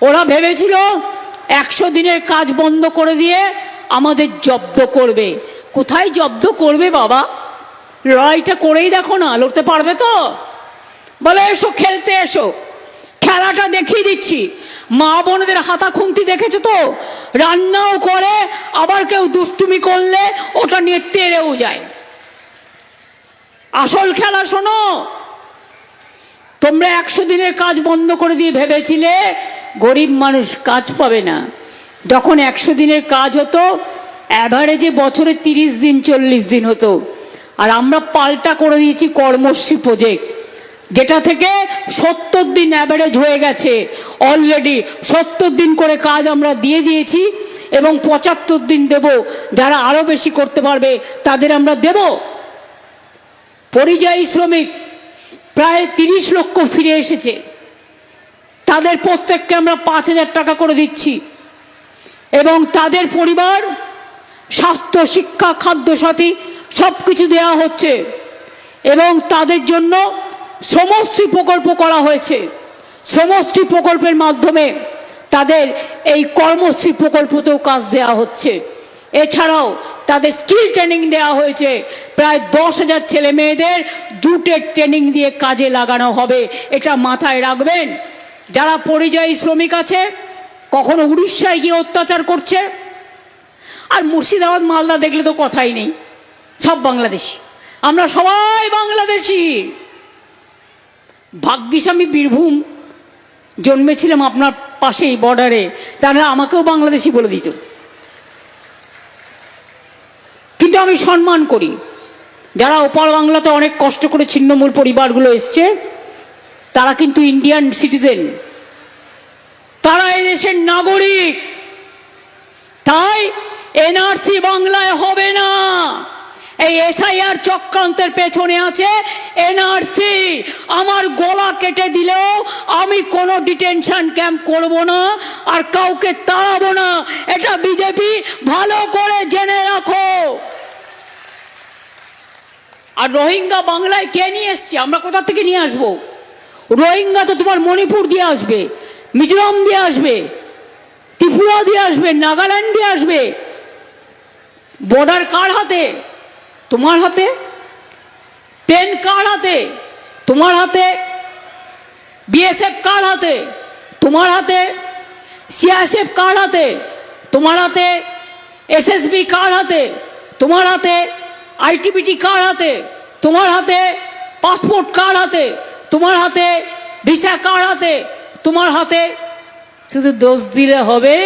ওরা ভেবেছিল একশো দিনের কাজ বন্ধ করে দিয়ে আমাদের জব্দ করবে। কোথায় জব্দ করবে বাবা? লড়াইটা করেই দেখো না, লড়তে পারবে তো? বলে, এসো, খেলতে এসো। খেলাটা দেখিয়ে দিচ্ছি। মা বোনদের হাতা খুন্তি দেখেছ তো? রান্নাও করে, আবার কেউ দুষ্টুমি করলে ওটা নিয়ে তেড়েও যায়। আসল খেলা শোনো তোমরা একশো দিনের কাজ বন্ধ করে দিয়ে ভেবেছিলে গরিব মানুষ কাজ পাবে না। যখন একশো দিনের কাজ হতো অ্যাভারেজে বছরে তিরিশ দিন, চল্লিশ দিন হতো। আর আমরা পাল্টা করে দিয়েছি কর্মশ্রী প্রজেক্ট যেটা থেকে সত্তর দিন অ্যাভারেজ হয়ে গেছে। অলরেডি সত্তর দিন করে কাজ আমরা দিয়ে দিয়েছি এবং পঁচাত্তর দিন দেব। যারা আরও বেশি করতে পারবে, তাদের আমরা দেব। পরিযায়ী শ্রমিক প্রায় তিরিশ লক্ষ ফিরে এসেছে। তাদের প্রত্যেককে আমরা পাঁচ হাজার টাকা করে দিচ্ছি। এবং তাদের পরিবার, স্বাস্থ্য, শিক্ষা, খাদ্য সাথী সব কিছু দেওয়া হচ্ছে। এবং তাদের জন্য সমষ্টি প্রকল্প করা হয়েছে। সমষ্টি প্রকল্পের মাধ্যমে তাদের এই কর্মশ্রী প্রকল্পতেও কাজ দেওয়া হচ্ছে। এছাড়াও তাদের স্কিল ট্রেনিং দেওয়া হয়েছে। প্রায় দশ হাজার ছেলে মেয়েদের জুটের ট্রেনিং দিয়ে কাজে লাগানো হবে। এটা মাথায় রাখবেন। যারা পরিযায়ী শ্রমিক আছে, কখনো উড়িষ্যায় গিয়ে অত্যাচার করছে। আর মুর্শিদাবাদ, মালদা দেখলে তো কথাই নেই। সব বাংলাদেশি। আমরা সবাই বাংলাদেশি। ভাগ্যিস আমি বীরভূম জন্মেছিলাম আপনার পাশেই বর্ডারে তাহলে আমাকেও বাংলাদেশি বলে দিত। কিন্তু আমি সম্মান করি। যারা ওপার বাংলাতে অনেক কষ্ট করে ছিন্নমূল পরিবারগুলো এসছে, তারা কিন্তু ইন্ডিয়ান সিটিজেন তারা দেশের নাগরিক। তাই এনআরসি বাংলায় হবে না। এই এসআইআর চক্রান্তের পেছনে আছে এনআরসি। আমার গলা কেটে দিলেও আমি কোনো ডিটেনশন ক্যাম্প করব না আর কাউকে তাড়াবো না। এটা বিজেপি ভালো করে জেনে আর রোহিঙ্গা বাংলায় কে নিয়ে এসছে? আমরা কোথা থেকে নিয়ে আসব? রোহিঙ্গা তো তোমার মণিপুর দিয়ে আসবে, মিজোরাম দিয়ে আসবে, ত্রিপুরা দিয়ে আসবে, নাগাল্যান্ড দিয়ে আসবে। বর্ডার কার হাতে? তোমার হাতে? পেন কার হাতে? তোমার হাতে? বিএসএফ কার হাতে? তোমার হাতে? সিআইএসএফ কার হাতে? তোমার হাতে? এসএসবি কার হাতে? তোমার হাতে? আইটিবিটি কার হাতে? তোমার হাতে পাসপোর্ট কার হাতে, তোমার হাতে ভিসা কার হাতে, তোমার হাতে শুধু দোষ দিলে হবে।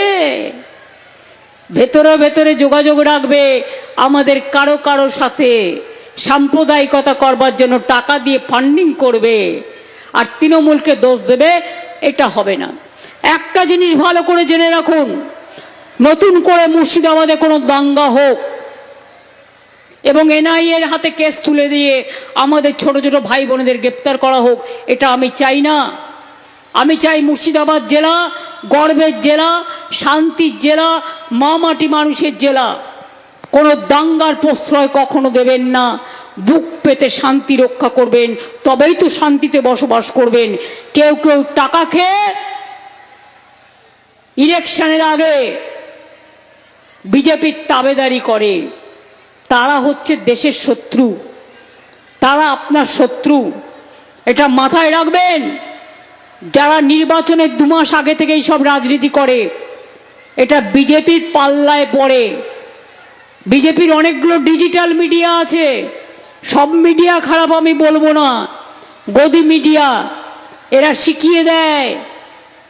ভেতরে ভেতরে যোগাযোগ রাখবে আমাদের কারও কারও সাথে। সাম্প্রদায়িকতা করবার জন্য টাকা দিয়ে ফান্ডিং করবে। আর তৃণমূলকে দোষ দেবে, এটা হবে না। একটা জিনিস ভালো করে জেনে রাখুন, নতুন করে মুর্শিদাবাদে কোনো দাঙ্গা হোক এবং এনআইএর হাতে কেস তুলে দিয়ে আমাদের ছোট ছোট ভাই বোনেদের গ্রেপ্তার করা হোক, এটা আমি চাই না। আমি চাই মুর্শিদাবাদ জেলা, গর্বের জেলা, শান্তির জেলা মা মাটি মানুষের জেলা। কোনো দাঙ্গার প্রশ্রয় কখনো দেবেন না। বুক পেতে শান্তি রক্ষা করবেন, তবেই তো শান্তিতে বসবাস করবেন। কেউ কেউ টাকা খেয়ে ইলেকশনের আগে বিজেপির তাবেদারি করে। তারা হচ্ছে দেশের শত্রু। তারা আপনার শত্রু। এটা মাথায় রাখবেন। যারা নির্বাচনের দু মাস আগে থেকেই সব রাজনীতি করে, এটা বিজেপির পাল্লায় পড়ে। বিজেপির অনেকগুলো ডিজিটাল মিডিয়া আছে। সব মিডিয়া খারাপ আমি বলব না। গদি মিডিয়া, এরা শিখিয়ে দেয়।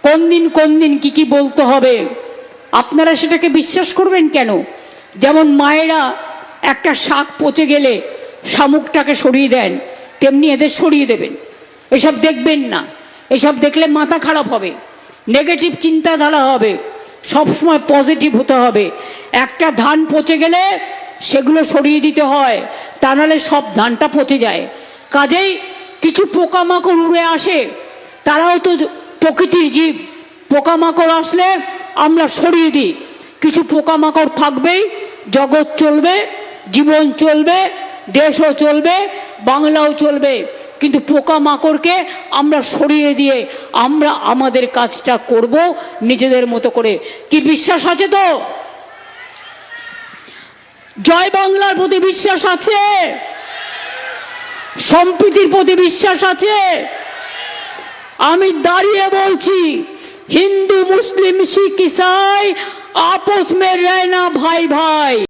কোন দিন কোন দিন কি কি বলতে হবে। আপনারা সেটাকে বিশ্বাস করবেন কেন? যেমন মায়েরা একটা শাক পচে গেলে শামুকটাকে সরিয়ে দেন, তেমনি এদের সরিয়ে দেবেন। এসব দেখবেন না। এসব দেখলে মাথা খারাপ হবে নেগেটিভ চিন্তাধারা হবে, সবসময় পজিটিভ হতে হবে। একটা ধান পচে গেলে সেগুলো সরিয়ে দিতে হয়, তা নাহলে সব ধানটা পচে যায়। কাজেই কিছু পোকামাকড় উড়ে আসে, তারাও তো প্রকৃতির জীব। পোকামাকড় আসলে আমরা সরিয়ে দিই। কিছু পোকামাকড় থাকবেই, জগৎ চলবে জীবন চলবে, দেশও চলবে, বাংলাও চলবে। কিন্তু পোকা মাকড়কে আমরা সরিয়ে দিয়ে আমরা আমাদের কাজটা করব নিজেদের মতো করে। কি বিশ্বাস আছে তো? জয় বাংলার প্রতি বিশ্বাস আছে? সম্প্রীতির প্রতি বিশ্বাস আছে? আমি দাঁড়িয়ে বলছি, হিন্দু, মুসলিম, শিখ, ইসাই আপোষ মে না ভাই ভাই।